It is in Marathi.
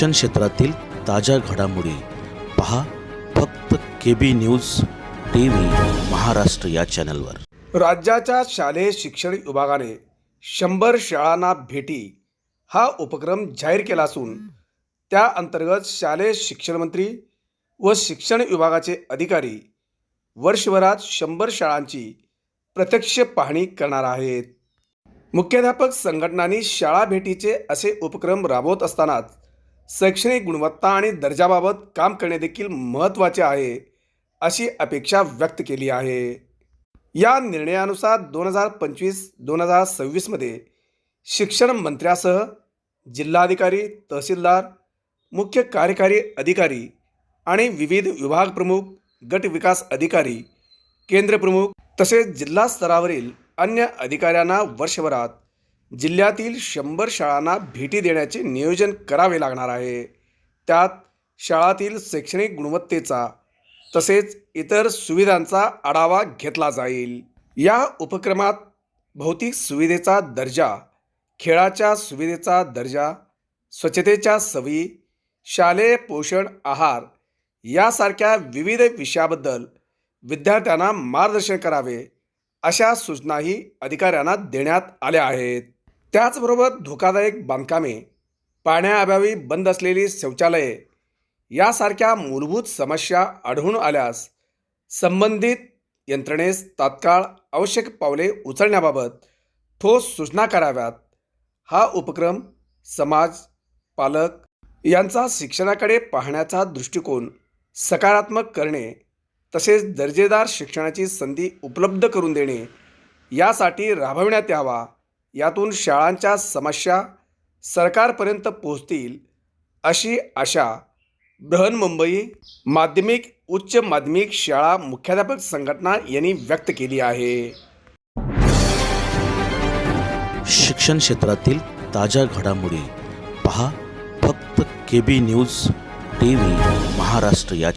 शिक्षण क्षेत्रातील ताज्या घडामोडी पहा फक्त K B news T V Maharashtra या चॅनलवर. राज्याच्या शालेय शिक्षण विभागाने शंभर शाळांना भेटी हा उपक्रम जाहीर केला असून त्या अंतर्गत शालेय शिक्षण मंत्री व शिक्षण विभागाचे अधिकारी वर्षभरात शंभर शाळांची प्रत्यक्ष पाहणी करणार आहेत. मुख्याध्यापक संघटनांनी शाळा भेटीचे असे उपक्रम राबवत असतानाच शैक्षणिक गुणवत्ता आणि दर्जाबाबत काम करणे देखील महत्त्वाचे आहे अशी अपेक्षा व्यक्त केली आहे. या निर्णयानुसार दोन हजार पंचवीस दोन हजार सव्वीसमध्ये शिक्षण मंत्र्यासह जिल्हाधिकारी तहसीलदार मुख्य कार्यकारी अधिकारी आणि विविध विभाग प्रमुख गट विकास अधिकारी केंद्र प्रमुख तसेच जिल्हा स्तरावरील अन्य अधिकाऱ्यांना वर्षभरात जिल्ह्यातील शंभर शाळांना भेटी देण्याचे नियोजन करावे लागणार आहे. त्यात शाळातील शैक्षणिक गुणवत्तेचा तसेच इतर सुविधांचा आढावा घेतला जाईल. या उपक्रमात भौतिक सुविधेचा दर्जा खेळाच्या सुविधेचा दर्जा स्वच्छतेच्या सवयी शालेय पोषण आहार यासारख्या विविध विषयाबद्दल विद्यार्थ्यांना मार्गदर्शन करावे अशा सूचनाही अधिकाऱ्यांना देण्यात आल्या आहेत. त्याचबरोबर धोकादायक बांधकामे पाण्याअभावी बंद असलेली शौचालये यासारख्या मूलभूत समस्या आढळून आल्यास संबंधित यंत्रणेस तात्काळ आवश्यक पावले उचलण्याबाबत ठोस सूचना कराव्यात. हा उपक्रम समाज पालक यांचा शिक्षणाकडे पाहण्याचा दृष्टिकोन सकारात्मक करणे तसेच दर्जेदार शिक्षणाची संधी उपलब्ध करून देणे यासाठी राबविण्यात यावा. यातून शाळांच्या समस्या सरकारपर्यंत पोहोचतील अशी आशा बृहन्मुंबई माध्यमिक उच्च माध्यमिक शाळा मुख्याध्यापक संघटना यांनी व्यक्त केली आहे. शिक्षण क्षेत्रातील ताज्या घडामोडी पहा फक्त K B news T V Maharashtra या